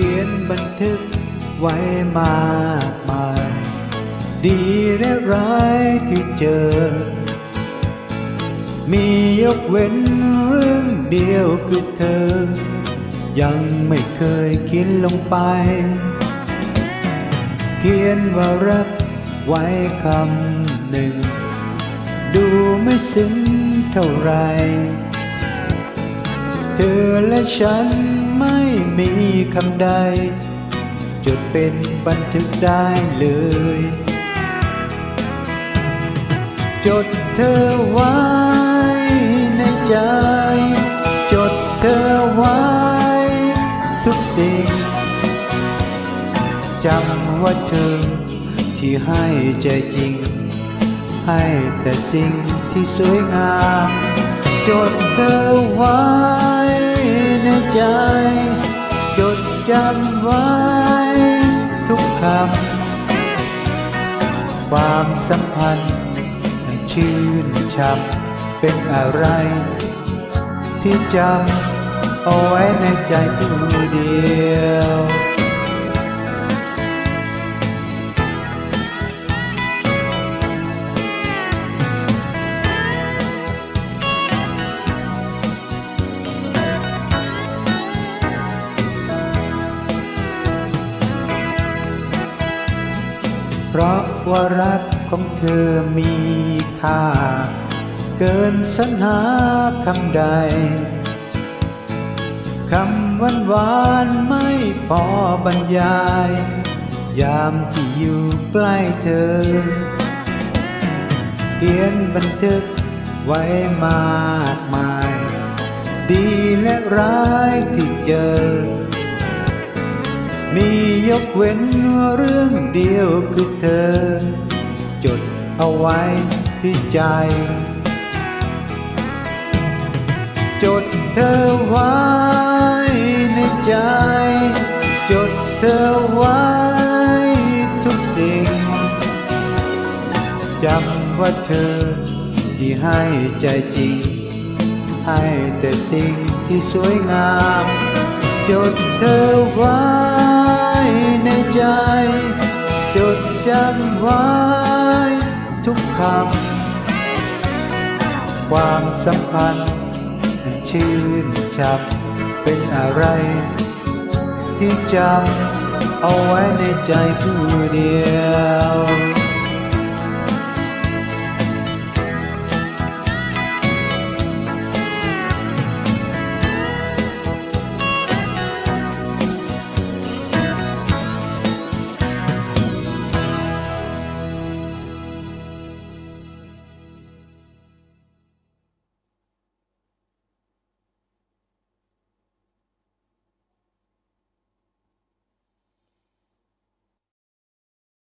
ขียนบันทึกไว้มากมาย ดีและร้ายที่เจอ มียกเว้นเรื่องเดียวคือเธอ ยังไม่เคยเขียนลงไป เขียนว่ารักไว้คำหนึ่ง ดูไม่ซึ้งเท่าไหรเธอและฉัน ไม่มีคำใด จดเป็นบันทึกได้เลย จดเธอไว้ในใจ จดเธอไว้ ทุกสิ่งจำว่าเธอที่ให้ใจจริง ให้แต่สิ่งที่สวยงาม จดเธอไว้ในใจ จำไว้ ทุกคำ ความสัมพันธ์มันชื่นช่ำเป็นอะไร ที่จำเอาไว้ในใจผู้เดียว ราะว่ารักของเธอมีค่า เกินสรรหาคำใด คำหวานหวานไม่พอบรรยาย ยามที่อยู่ใกล้เธอ เขียนบันทึกไว้มากมาย ดีและร้ายที่เจอ มียกเว้นเรื่องเดียวคือเธอ จดเอาไว้ที่ใจ จดเธอไว้ในใจ จดเธอไว้ทุกสิ่งจำว่าเธอที่ให้ใจจริง ให้แต่สิ่งที่สวยงาม จดเธอไว้ในใจ จดจำไว้ ทุกคำ ความสัมพันธ์ชื่นชับ เป็นอะไร ที่จำเอาไว้ในใจผู้เดียว